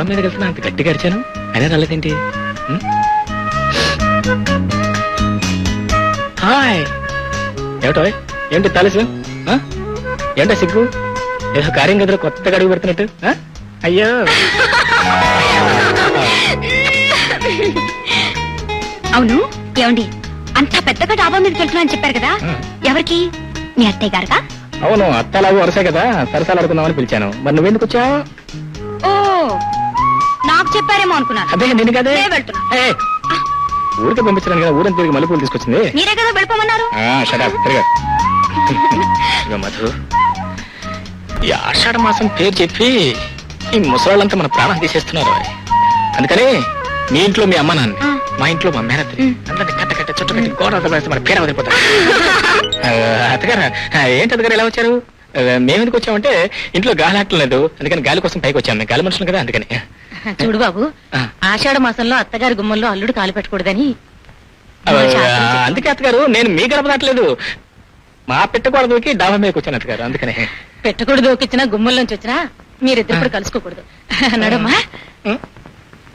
డాబా మీద వెళ్తున్నా అంత గట్టిగా అరిచాను. అయినా రాలేదేంటి? ఉం? హాయ్! ఏమిటో? ఏంటి తలసు? ఆ? ఏంటో సిగ్గు? ఏదో కార్యం గదిలో కొత్తగా అడుగు పెడుతున్నట్టు ఆ? అయ్యో. అవును ఏమండి? అంత పెద్దగా డాబా మీదకి వెళ్తున్నా అని చెప్పారు కదా. ఎవరికి? మీ అత్తయ్య గారుగా అవును అత్తలాగు వరుసే కదా. సరసాలు ఆడుకుందామని పిలిచాను. మరి నువ్వెందుకు వచ్చావు? ఓ చెప్పారేమో అనుకున్నాను. అదే నేను కదే? నేను వెళ్తున్నా. ఊరికే పంపించడానికి కదా ఊరంతా తిరిగి మల్లెపూలు తీసుకొచ్చింది. మీరే కదా వెళ్ళిపోమన్నారు? ఆ, shut up, తిరగ. ఇదిగో మధు ఈ ఆషాఢ మాసం పేరు చెప్పి ఈ ముసలాళ్ళంతా మన ప్రాణం తీసేస్తున్నారు. అందుకని మీ ఇంట్లో మీ అమ్మ నాన్న ఆ. మా ఇంట్లో మా మేనత్తి అందరిని కట్ట కట్ట చుట్టు కట్టి గోడ వేస్తే మన పేరు వదిలిపోతారు. అత్తగారు ఆ, ఏంటి అత్తగారు ఎలా వచ్చారు? ఆ, మేము ఎందుకు వచ్చామంటే ఇంట్లో గాలి ఆటం లేదు అందుకని గాలి కోసం పైకి వచ్చాము. మేము గాలి మనుషులు కదా అందుకని. చూడు బాబు. ఆషాఢ మాసంలో అత్తగారి గుమ్మంలో అల్లుడు కాలు పెట్టకూడదని. అందుకే అత్తగారు నేను మీ గడప దాటలేదు మా పెట్టకూడదుకి డాబా మీదకి వచ్చాను అత్తగారు అందుకని పెట్టకూడదు దోకిచ్చినా గుమ్మంలోంచి వచ్చినా మీరిద్దరు కూడా కలుసుకోకూడదు నడమ్మా ఉం?